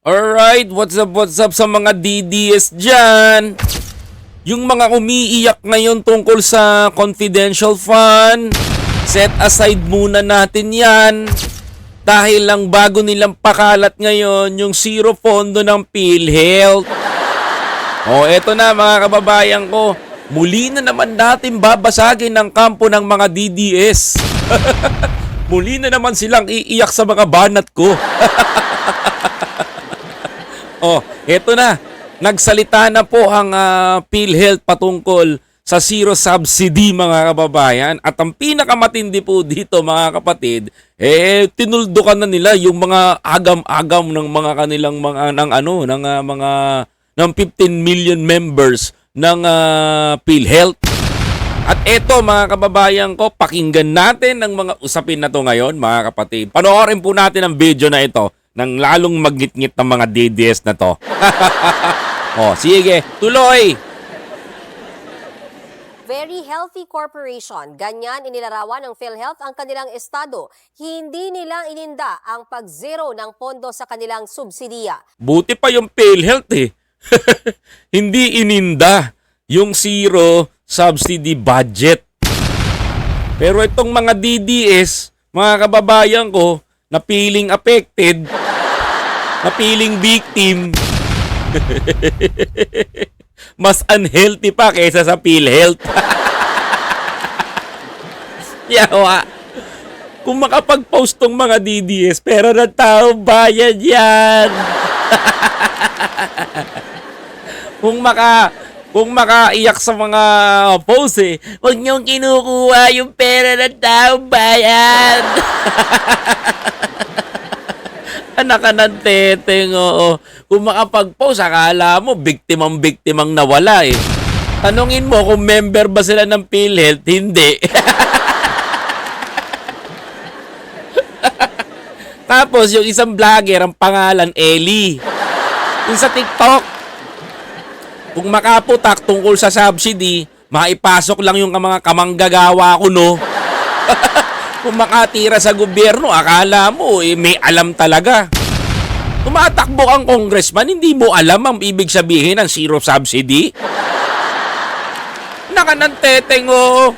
Alright, what's up, what's up sa mga DDS dyan? Yung mga umiiyak ngayon tungkol sa confidential fund, set aside muna natin yan. Dahil lang bago nilang pakalat ngayon yung zero pondo ng PhilHealth. O eto na mga kababayan ko, muli na naman natin babasagin ang kampo ng mga DDS. muli na naman silang iiyak sa mga banat ko. Oh, eto na. Nagsalita na po ang ah, PhilHealth patungkol sa zero subsidy mga kababayan. At ang pinakamatindi po dito mga kapatid, eh tinuldukan na nila yung mga agam-agam ng mga kanilang mga ng ano, ng ah, mga ng 15 million members ng ah, PhilHealth. At eto mga kababayan ko, pakinggan natin ang mga usapin na to ngayon mga kapatid. Panoorin po natin ang video na ito ng lalong magngit-ngit ng mga DDS na to. oh, sige, tuloy! Very Healthy Corporation. Ganyan inilarawan ng PhilHealth ang kanilang estado. Hindi nila ininda ang pag-zero ng pondo sa kanilang subsidiya. Buti pa yung PhilHealth eh. Hindi ininda yung zero subsidy budget. Pero itong mga DDS, mga kababayan ko, na feeling affected, na feeling victim, mas unhealthy pa kaysa sa PhilHealth. Yawa. Kung makapag-post tong mga DDS, pera ng tao, bayad yan. kung maka kung makaiyak sa mga post eh, huwag niyong kinukuha yung pera ng tao, bayad. Anak ka ng teteng, oo. Kung makapag-post, akala mo, biktimang-biktimang nawala eh. Tanungin mo kung member ba sila ng PhilHealth, hindi. Tapos, yung isang vlogger, ang pangalan, Ellie. Yung sa TikTok, kung makaputak tungkol sa subsidy, maipasok lang yung mga kamanggagawa ko, no? kung makatira sa gobyerno, akala mo, eh, may alam talaga. Tumatakbo kang congressman, hindi mo alam ang ibig sabihin ng zero subsidy? Naka ng teteng, oo.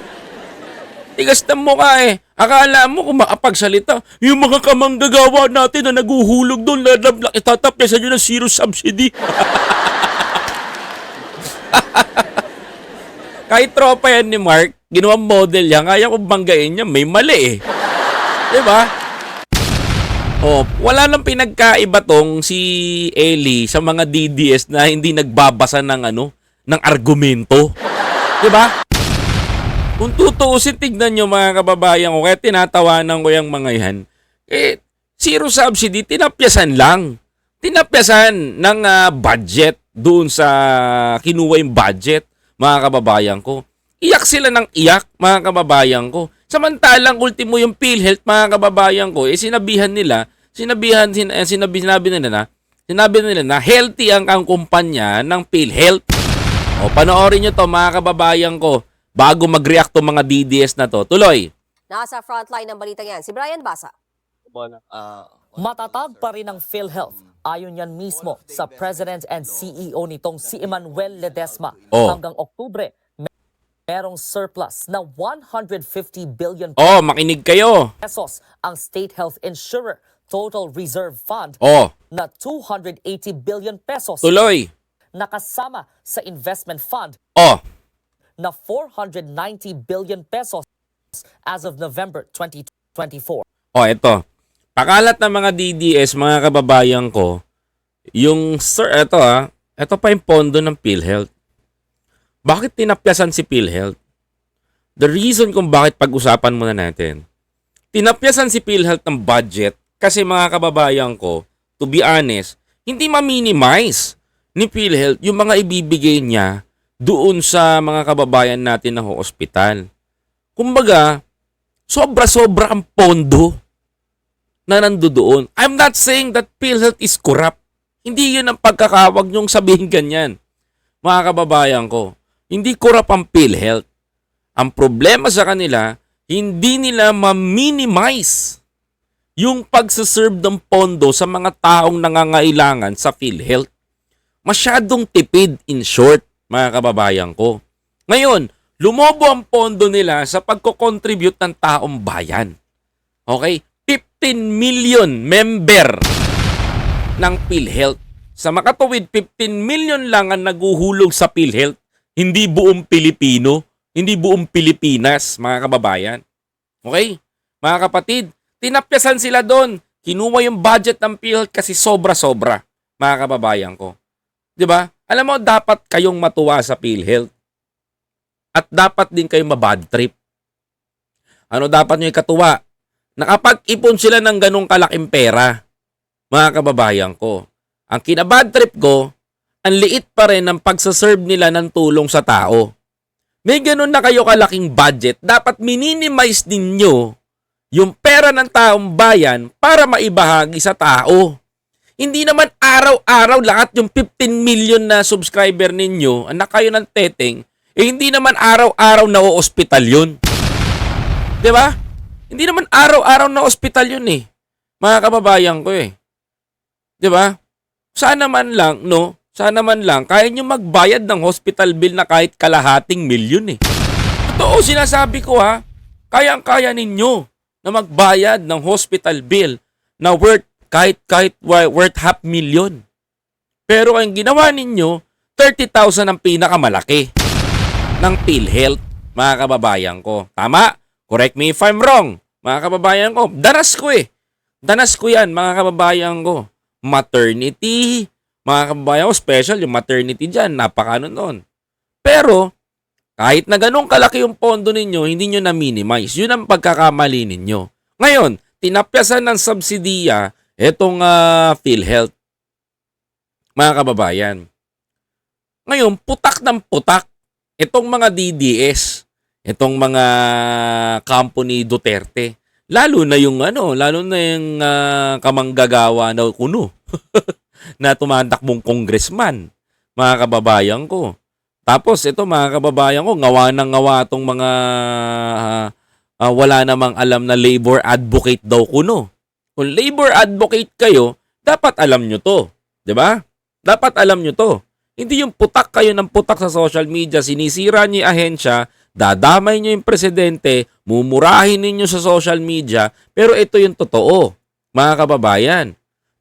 Tigas na mukha eh. Akala mo kung makapagsalita, yung mga kamanggagawa natin na naguhulog doon, lalabla, itatapyasan nyo ng zero subsidy. Kahit tropa yan ni Mark, ginawang model yan, kaya kong banggain niya, may mali eh. Di ba? Oh, wala nang pinagkaiba tong si Ellie sa mga DDS na hindi nagbabasa ng ano, ng argumento. 'Di ba? Kung tutuusin, tignan nyo mga kababayan ko, kaya tinatawanan ko yung mga yan, eh, zero subsidy, tinapyasan lang. Tinapyasan ng ah, budget doon sa kinuha yung budget, mga kababayan ko. Iyak sila ng iyak, mga kababayan ko. Samantalang ultimo yung PhilHealth, mga kababayan ko, eh sinabihan nila, sinabihan, sin, eh, sinabi, sinabi nila na, sinabi nila na healthy ang, ang kumpanya ng PhilHealth. O, panoorin nyo to, mga kababayan ko, bago mag-react to mga DDS na to. Tuloy. Nasa frontline ng balitang yan, si Brian Basa. Ah, Matatag pa rin ang PhilHealth. Ayon yan mismo sa President and CEO nitong si Emmanuel Ledesma. Oh. Hanggang Oktubre, merong surplus na 150 billion Oh, makinig kayo. pesos ang State Health Insurer Total Reserve Fund Oh, na 280 billion pesos tuloy. nakasama sa investment fund Oh, na 490 billion pesos as of November 2024. Oh, ito. Pakalat ng mga DDS, mga kababayan ko, yung sir, ito ah, ito pa yung pondo ng PhilHealth. Bakit tinapyasan si PhilHealth? The reason kung bakit pag-usapan muna natin. Tinapyasan si PhilHealth ng budget kasi mga kababayan ko, to be honest, hindi ma-minimize ni PhilHealth yung mga ibibigay niya doon sa mga kababayan natin na hospital. Kumbaga, sobra-sobra ang pondo na nandoon. I'm not saying that PhilHealth is corrupt. Hindi yun ang pagkakawag niyong sabihin ganyan. Mga kababayan ko, hindi corrupt ang PhilHealth. Ang problema sa kanila, hindi nila ma-minimize yung pagsaserve ng pondo sa mga taong nangangailangan sa PhilHealth. Masyadong tipid in short, mga kababayan ko. Ngayon, lumobo ang pondo nila sa pagko-contribute ng taong bayan. Okay? 15 million member ng PhilHealth. Sa makatuwid, 15 million lang ang naguhulog sa PhilHealth. Hindi buong Pilipino, hindi buong Pilipinas, mga kababayan. Okay? Mga kapatid, tinapyasan sila doon. Kinuha yung budget ng PhilHealth kasi sobra-sobra, mga kababayan ko. 'Di ba? Alam mo, dapat kayong matuwa sa PhilHealth. At dapat din kayong mabad trip. Ano dapat nyo ikatuwa? Nakapag-ipon sila ng ganong kalaking pera, mga kababayan ko. Ang kinabad trip ko, ang liit pa rin ng pagsaserve nila ng tulong sa tao. May ganun na kayo kalaking budget, dapat minimize ninyo yung pera ng taong bayan para maibahagi sa tao. Hindi naman araw-araw lahat yung 15 million na subscriber ninyo, anak kayo ng teteng, eh hindi naman araw-araw na ospital yun. ba? Hindi naman araw-araw na ospital yun eh. Mga kababayan ko eh. ba? Sana man lang, no? Sana man lang, kaya nyo magbayad ng hospital bill na kahit kalahating milyon eh. Totoo sinasabi ko ha, kayang-kaya ninyo na magbayad ng hospital bill na worth kahit kahit worth half million. Pero ang ginawa ninyo, 30,000 ang pinakamalaki ng PhilHealth, mga kababayan ko. Tama? Correct me if I'm wrong, mga kababayan ko. Danas ko eh. Danas ko yan, mga kababayan ko. Maternity, mga kababayan ko, special yung maternity dyan, napakano nun. Pero, kahit na ganun kalaki yung pondo ninyo, hindi nyo na-minimize. Yun ang pagkakamali ninyo. Ngayon, tinapyasan ng subsidiya itong ah, PhilHealth. Mga kababayan. Ngayon, putak ng putak itong mga DDS, itong mga company Duterte. Lalo na yung ano, lalo na yung ah, kamanggagawa na kuno na tumatakbong congressman, mga kababayan ko. Tapos ito mga kababayan ko, ngawa ng ngawa tong mga ah, wala namang alam na labor advocate daw kuno. Kung labor advocate kayo, dapat alam nyo to. ba? Dapat alam nyo to. Hindi yung putak kayo ng putak sa social media, sinisira niyo yung ahensya, dadamay niyo yung presidente, mumurahin ninyo sa social media, pero ito yung totoo, mga kababayan.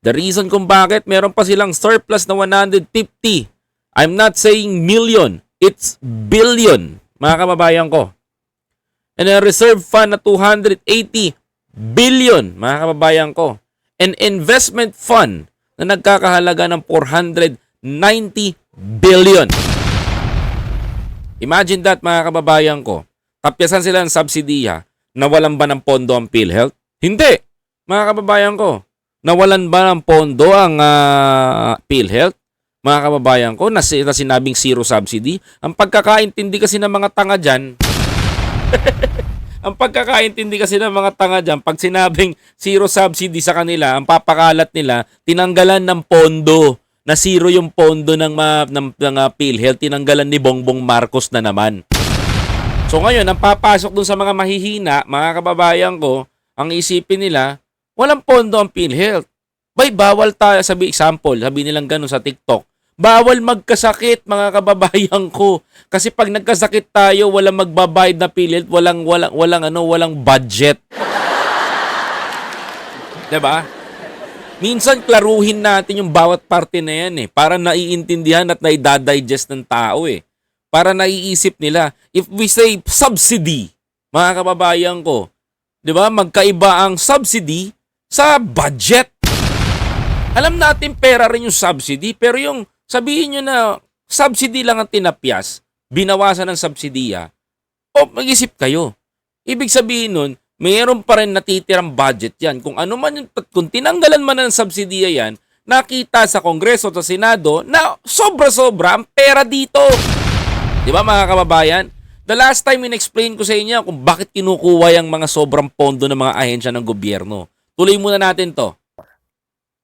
The reason kung bakit meron pa silang surplus na 150, I'm not saying million, it's billion, mga kababayan ko. And a reserve fund na 280 billion, mga kababayan ko. An investment fund na nagkakahalaga ng 490 billion. Imagine that mga kababayan ko. Tapyasan sila ng subsidiya. Nawalan ba ng pondo ang PhilHealth? Hindi. Mga kababayan ko. Nawalan ba ng pondo ang ah, PhilHealth? Mga kababayan ko, na, na sinabing zero subsidy. Ang pagkakaintindi kasi ng mga tanga dyan, ang pagkakaintindi kasi ng mga tanga dyan, pag sinabing zero subsidy sa kanila, ang papakalat nila, tinanggalan ng pondo na zero yung pondo ng, ma, ng, ng uh, PhilHealth, tinanggalan ni Bongbong Marcos na naman. So ngayon, ang papasok dun sa mga mahihina, mga kababayan ko, ang isipin nila, walang pondo ang PhilHealth. Bay, bawal tayo, sabi example, sabi nilang ganun sa TikTok, bawal magkasakit mga kababayan ko. Kasi pag nagkasakit tayo, walang magbabayad na PhilHealth, walang, walang, walang, ano, walang budget. 'Di ba? Minsan klaruhin natin yung bawat parte na yan eh para naiintindihan at naidadigest ng tao eh. Para naiisip nila. If we say subsidy, mga kababayan ko, 'di ba? Magkaiba ang subsidy sa budget. Alam natin pera rin yung subsidy, pero yung sabihin nyo na subsidy lang ang tinapyas, binawasan ng subsidiya, o mag-isip kayo. Ibig sabihin nun, mayroon pa rin natitirang budget yan. Kung ano man yung, kung tinanggalan man ng subsidiya yan, nakita sa Kongreso at sa Senado na sobra-sobra ang pera dito. Di ba mga kababayan? The last time in-explain ko sa inyo kung bakit kinukuha yung mga sobrang pondo ng mga ahensya ng gobyerno. Tuloy muna natin to.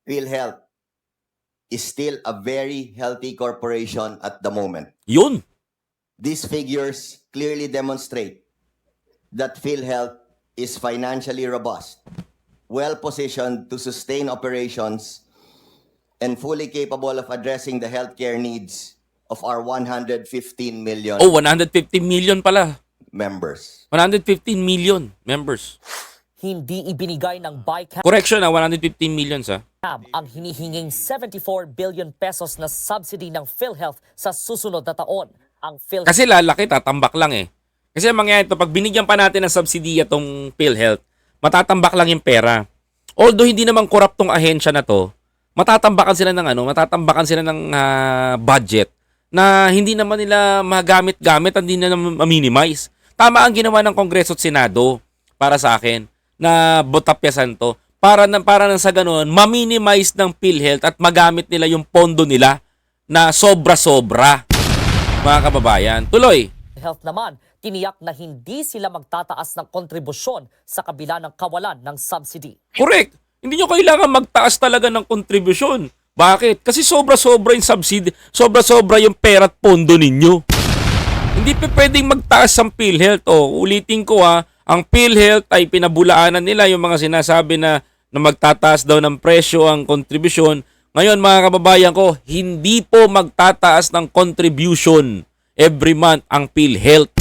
PhilHealth is still a very healthy corporation at the moment. Yun. These figures clearly demonstrate that PhilHealth is financially robust well positioned to sustain operations and fully capable of addressing the healthcare needs of our 115 million Oh, 150 million pala. members. 115 million members. Hindi ibinigay ng BICAM Correction na 115 million sa. ang hinihinging 74 billion pesos na subsidy ng PhilHealth sa susunod na taon. Ang PhilHealth Kasi lalaki, tatambak lang eh. Kasi ang mangyayari ito, pag binigyan pa natin ng subsidiya tong PhilHealth, matatambak lang yung pera. Although hindi naman corrupt tong ahensya na to, matatambakan sila ng ano, matatambakan sila ng ah, budget na hindi naman nila magamit-gamit at hindi na naman ma-minimize. Tama ang ginawa ng Kongreso at Senado para sa akin na botapyasan to para na para nang sa ganoon ma-minimize ng PhilHealth at magamit nila yung pondo nila na sobra-sobra mga kababayan. Tuloy. Health naman, tiniyak na hindi sila magtataas ng kontribusyon sa kabila ng kawalan ng subsidy. Correct. Hindi nyo kailangan magtaas talaga ng kontribusyon. Bakit? Kasi sobra-sobra yung subsidy, sobra-sobra yung pera at pondo ninyo. Hindi pa pwedeng magtaas ang PhilHealth. O, ulitin ko ha, ang PhilHealth ay pinabulaanan nila yung mga sinasabi na, na magtataas daw ng presyo ang kontribusyon. Ngayon mga kababayan ko, hindi po magtataas ng contribution every month ang PhilHealth.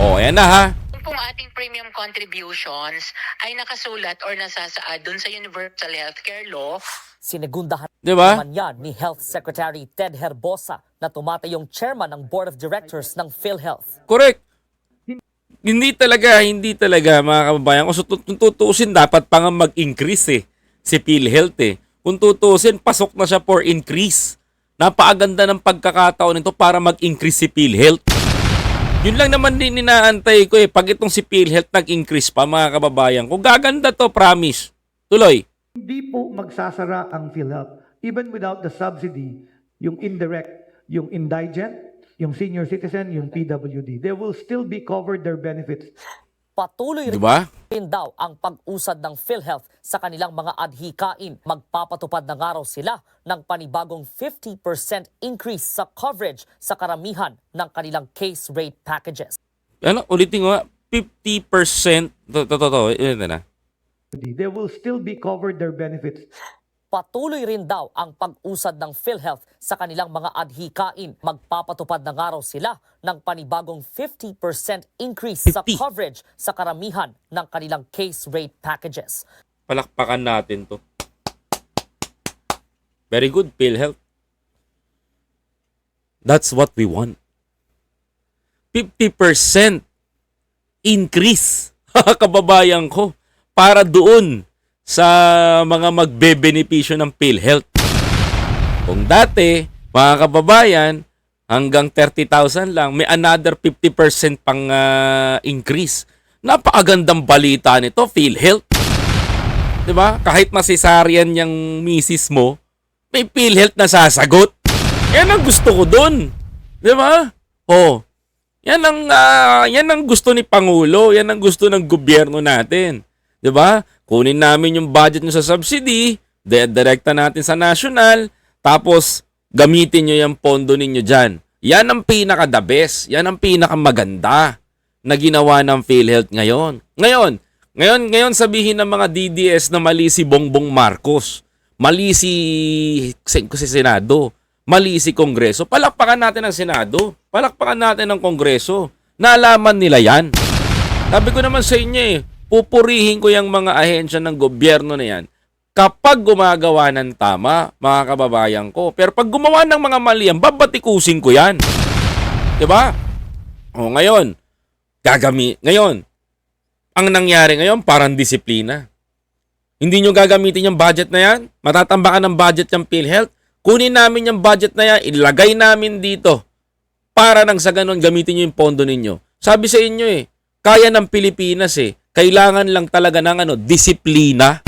O, ayan na ha. Kung pong ating premium contributions ay nakasulat or nasasaad dun sa Universal Healthcare Law, Sinigundahan Di ba? naman yan ni Health Secretary Ted Herbosa na tumatayong chairman ng Board of Directors ng PhilHealth. Correct. Hindi talaga, hindi talaga mga kababayan. Kung tut- kung tutuusin, dapat pa nga mag-increase eh. Si PhilHealth eh. Kung tutuusin, pasok na siya for increase. Napakaganda ng pagkakataon nito para mag-increase si PhilHealth. Yun lang naman din inaantay ko eh. Pag itong si PhilHealth nag-increase pa mga kababayan ko, gaganda to, promise. Tuloy. Hindi po magsasara ang PhilHealth. Even without the subsidy, yung indirect, yung indigent, yung senior citizen, yung PWD, they will still be covered their benefits. Patuloy Di ba? rin daw ang pag-usad ng PhilHealth sa kanilang mga adhikain. Magpapatupad na nga raw sila ng panibagong 50% increase sa coverage sa karamihan ng kanilang case rate packages. Ano, ulitin ko nga, 50%, to, to, to, to, ito na. They will still be covered their benefits. Patuloy rin daw ang pag-usad ng PhilHealth sa kanilang mga adhikain. Magpapatupad na nga raw sila ng panibagong 50% increase sa 50. coverage sa karamihan ng kanilang case rate packages. palakpakan natin to. Very good, PhilHealth. That's what we want. 50% increase, kababayan ko, para doon sa mga magbebenepisyo ng PhilHealth. Kung dati, mga kababayan, hanggang 30,000 lang, may another 50% pang ah, increase. Napakagandang balita nito, PhilHealth. 'Di ba? Kahit masisaryan yung misis mo, may PhilHealth na sasagot. Yan ang gusto ko doon. 'Di ba? Oh. Yan ang ah, yan ang gusto ni Pangulo, yan ang gusto ng gobyerno natin. 'Di ba? Kunin namin yung budget nyo sa subsidy, direkta natin sa national, tapos gamitin nyo yung pondo ninyo dyan. Yan ang pinaka the best. Yan ang pinaka maganda na ginawa ng PhilHealth ngayon. Ngayon, ngayon, ngayon sabihin ng mga DDS na mali si Bongbong Marcos, mali si, si, Senado, mali si Kongreso. Palakpakan natin ang Senado. Palakpakan natin ang Kongreso. Naalaman nila yan. Sabi ko naman sa inyo eh, pupurihin ko yung mga ahensya ng gobyerno na yan kapag gumagawa ng tama, mga kababayan ko. Pero pag gumawa ng mga mali yan, babatikusin ko yan. ba? O ngayon, gagami ngayon. Ang nangyari ngayon parang disiplina. Hindi nyo gagamitin yung budget na yan? Matatambakan ng budget yung PhilHealth? Kunin namin yung budget na yan, ilagay namin dito. Para nang sa ganun, gamitin nyo yung pondo ninyo. Sabi sa inyo eh, kaya ng Pilipinas eh. Kailangan lang talaga ng ano, disiplina.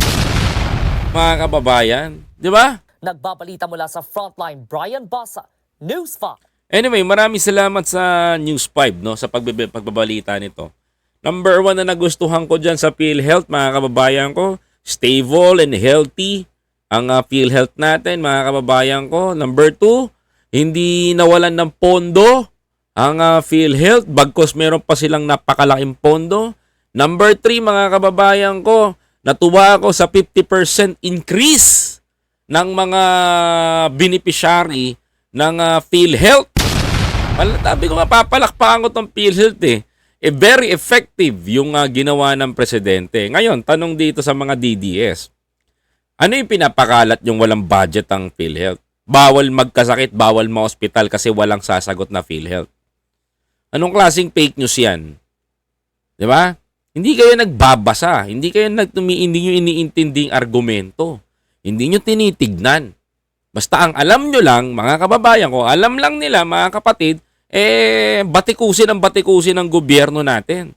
Mga kababayan. Di ba? Nagbabalita mula sa Frontline, Brian Basa, News 5. Anyway, maraming salamat sa News 5 no, sa pagbe- pagbabalita nito. Number one na nagustuhan ko dyan sa PhilHealth, mga kababayan ko, stable and healthy ang uh, PhilHealth natin, mga kababayan ko. Number two, hindi nawalan ng pondo ang uh, PhilHealth, bagkos meron pa silang napakalaking pondo. Number three, mga kababayan ko, Natuwa ako sa 50% increase ng mga beneficiary ng ah, PhilHealth. Sabi ko nga, papalakpakan ko tong PhilHealth eh. Eh, very effective yung ah, ginawa ng presidente. Ngayon, tanong dito sa mga DDS. Ano yung pinapakalat yung walang budget ang PhilHealth? Bawal magkasakit, bawal ma-hospital kasi walang sasagot na PhilHealth. Anong klaseng fake news yan? Di ba? Hindi kayo nagbabasa. Hindi kayo nagtumi, hindi nyo iniintinding argumento. Hindi nyo tinitignan. Basta ang alam nyo lang, mga kababayan ko, alam lang nila, mga kapatid, eh, batikusin ang batikusin ng gobyerno natin.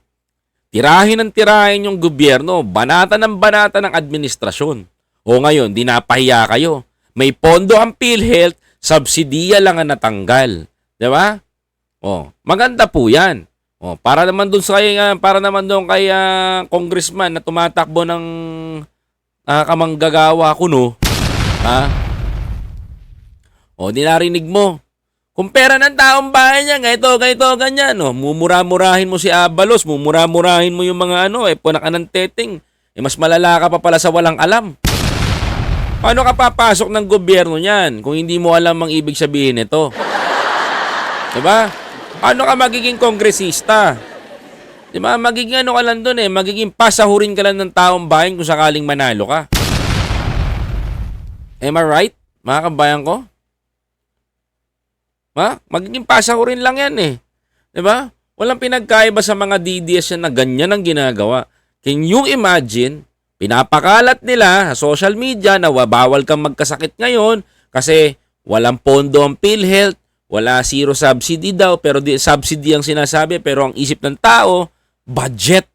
Tirahin ng tirahin yung gobyerno, banata ng banata ng administrasyon. O ngayon, dinapahiya kayo. May pondo ang PhilHealth, subsidiya lang ang natanggal. Di ba? O, maganda po yan. O, para naman doon sa kay, ah, para naman doon kay ah, congressman na tumatakbo ng uh, kamanggagawa kuno. Ha? O, di narinig mo. Kung pera ng taong bayan niya, ganito, ganito, ganyan. O, mumura-murahin mo si Abalos, mumura-murahin mo yung mga ano, eh, punaka ng teteng. Eh, mas malala ka pa pala sa walang alam. Paano ka papasok ng gobyerno niyan kung hindi mo alam ang ibig sabihin nito? Diba? Paano ka magiging kongresista? Diba? Magiging ano ka lang doon eh. Magiging pasahurin ka lang ng taong bayan kung sakaling manalo ka. Am I right? Mga kabayan ko? Ha? Magiging pasahurin lang yan eh. Diba? Walang pinagkaiba sa mga DDS na ganyan ang ginagawa. Can you imagine? Pinapakalat nila sa social media na wa- bawal kang magkasakit ngayon kasi walang pondo ang PhilHealth, wala zero subsidy daw, pero di, subsidy ang sinasabi, pero ang isip ng tao, budget.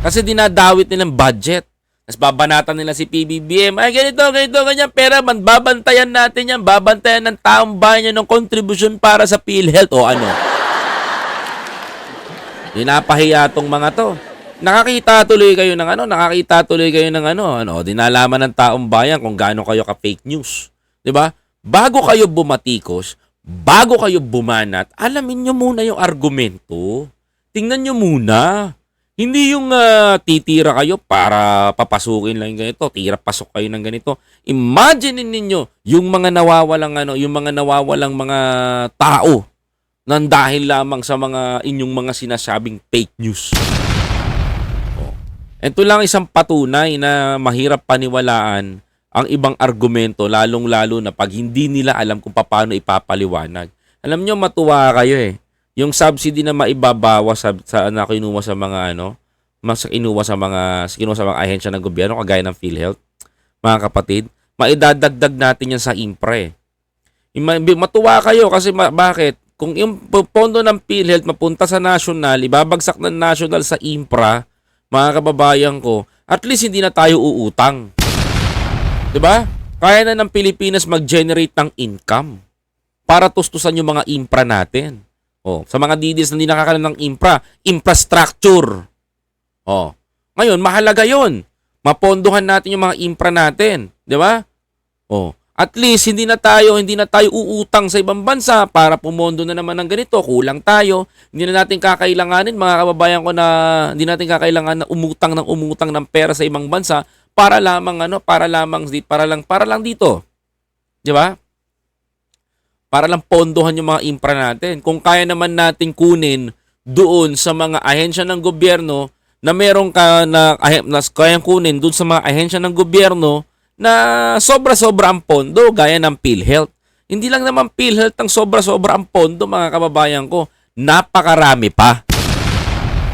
Kasi dinadawit nilang budget. Tapos babanatan nila si PBBM, ay ganito, ganito, ganyan, pera man, babantayan natin yan, babantayan ng taong bayan yan ng kontribusyon para sa PhilHealth o ano. Dinapahiya tong mga to. Nakakita tuloy kayo ng ano, nakakita tuloy kayo ng ano, ano, dinalaman ng taong bayan kung gaano kayo ka fake news. 'Di ba? Bago kayo bumatikos, bago kayo bumanat, alamin nyo muna yung argumento. Tingnan nyo muna. Hindi yung ah, titira kayo para papasukin lang ganito, tira pasok kayo ng ganito. Imagine ninyo yung mga nawawalang ano, yung mga nawawalang mga tao nang dahil lamang sa mga inyong mga sinasabing fake news. Oh. Ito lang isang patunay na mahirap paniwalaan ang ibang argumento lalong-lalo na pag hindi nila alam kung paano ipapaliwanag. Alam nyo, matuwa kayo eh. Yung subsidy na maibabawa sa, sa na kinuha sa mga ano, mas kinuha sa mga kinuha sa mga ahensya ng gobyerno kagaya ng PhilHealth, mga kapatid, maidadagdag natin yan sa impre. Matuwa kayo kasi ma- bakit? Kung yung pondo ng PhilHealth mapunta sa national, ibabagsak ng national sa infra, mga kababayan ko, at least hindi na tayo uutang. 'Di ba? Kaya na ng Pilipinas mag-generate ng income para tustusan yung mga infra natin. Oh, sa mga DDS na hindi nakakalan ng infra, infrastructure. Oh. Ngayon, mahalaga 'yon. Mapondohan natin yung mga infra natin, 'di ba? Oh. At least hindi na tayo hindi na tayo uutang sa ibang bansa para pumondo na naman ng ganito, kulang tayo. Hindi na natin kakailanganin mga kababayan ko na hindi natin kakailangan na umutang ng umutang ng pera sa ibang bansa para lamang ano, para lamang para lang para lang dito. 'Di ba? Para lang pondohan yung mga infra natin. Kung kaya naman nating kunin doon sa mga ahensya ng gobyerno na meron ka na, na kayang kunin doon sa mga ahensya ng gobyerno na sobra-sobra ang pondo gaya ng PhilHealth. Hindi lang naman PhilHealth ang sobra-sobra ang pondo mga kababayan ko. Napakarami pa.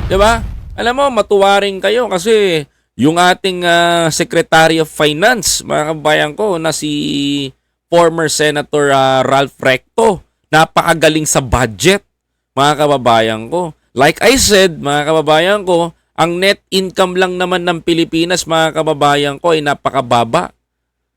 'Di ba? Alam mo, matuwa rin kayo kasi yung ating ah, Secretary of Finance, mga kababayan ko, na si former Senator ah, Ralph Recto, napakagaling sa budget, mga kababayan ko. Like I said, mga kababayan ko, ang net income lang naman ng Pilipinas, mga kababayan ko, ay napakababa.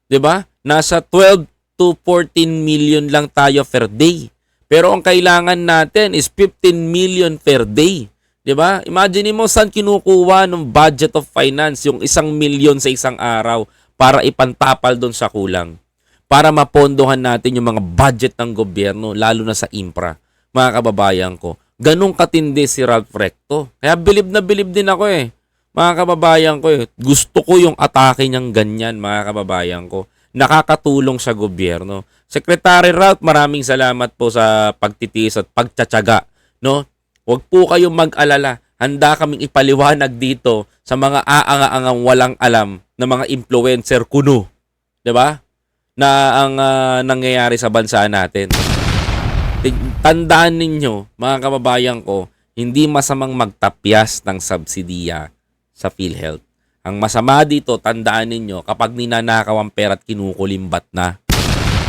'Di ba? Nasa 12 to 14 million lang tayo per day. Pero ang kailangan natin is 15 million per day. 'Di ba? Imagine mo saan kinukuha ng budget of finance yung isang milyon sa isang araw para ipantapal doon sa kulang. Para mapondohan natin yung mga budget ng gobyerno, lalo na sa infra. Mga kababayan ko, ganong katindi si Ralph Recto. Kaya bilib na bilib din ako eh. mga kababayan ko, eh, gusto ko yung atake niyang ganyan, mga kababayan ko. Nakakatulong sa gobyerno. Secretary Ralph, maraming salamat po sa pagtitiis at pagtsatsaga. No? Huwag po kayong mag-alala. Handa kaming ipaliwanag dito sa mga aanga-angang walang alam na mga influencer kuno. 'Di ba? Na ang ah, nangyayari sa bansa natin. Tandaan ninyo, mga kababayan ko, hindi masamang magtapyas ng subsidiya sa PhilHealth. Ang masama dito, tandaan ninyo, kapag ninanakaw ang pera at kinukulimbat na.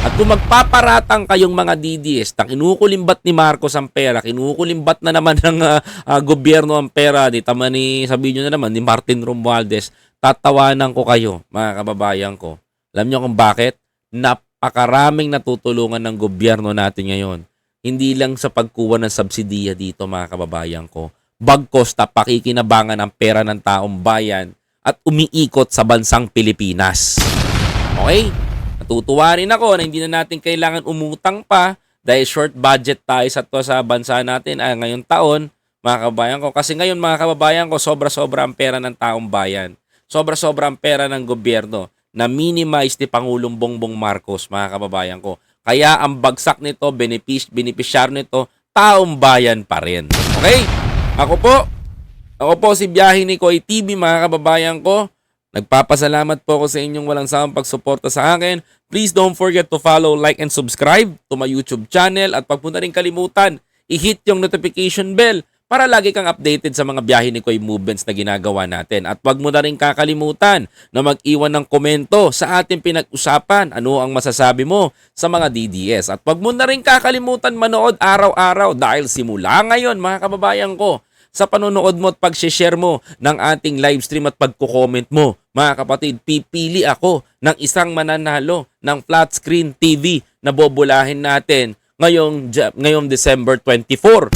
At kung magpaparatang kayong mga DDS na kinukulimbat ni Marcos ang pera, kinukulimbat na naman ng ah, ah, gobyerno ang pera, di tama ni, sabihin nyo na naman, ni Martin Romualdez, tatawanan ko kayo, mga kababayan ko. Alam nyo kung bakit? Napakaraming natutulungan ng gobyerno natin ngayon. Hindi lang sa pagkuha ng subsidiya dito, mga kababayan ko. Bagkos na pakikinabangan ang pera ng taong bayan at umiikot sa bansang Pilipinas. Okay? Natutuwa rin ako na hindi na natin kailangan umutang pa dahil short budget tayo sa to sa bansa natin ay ngayong taon, mga kababayan ko. Kasi ngayon mga kababayan ko, sobra-sobra ang pera ng taong bayan. Sobra-sobra ang pera ng gobyerno na minimize ni Pangulong Bongbong Marcos, mga kababayan ko. Kaya ang bagsak nito, benefis, beneficiar nito, taong bayan pa rin. Okay? Ako po, ako po si Biyahe ni Koy TV, mga kababayan ko. Nagpapasalamat po ako sa inyong walang sawang pagsuporta sa akin. Please don't forget to follow, like, and subscribe to my YouTube channel. At pag po na rin kalimutan, i-hit yung notification bell para lagi kang updated sa mga biyahe ni Koy movements na ginagawa natin. At wag mo na rin kakalimutan na mag-iwan ng komento sa ating pinag-usapan. Ano ang masasabi mo sa mga DDS? At wag mo na rin kakalimutan manood araw-araw dahil simula ngayon mga kababayan ko, sa panonood mo at pag-share mo ng ating live stream at pagko-comment mo. Mga kapatid, pipili ako ng isang mananalo ng flat screen TV na bobolahin natin ngayong, ngayong December 24.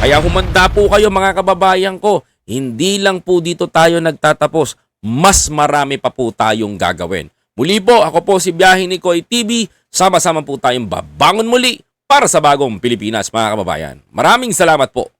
Kaya humanda po kayo mga kababayan ko. Hindi lang po dito tayo nagtatapos. Mas marami pa po tayong gagawin. Muli po, ako po si Biyahe ni Koy TV. Sama-sama po tayong babangon muli para sa bagong Pilipinas mga kababayan. Maraming salamat po.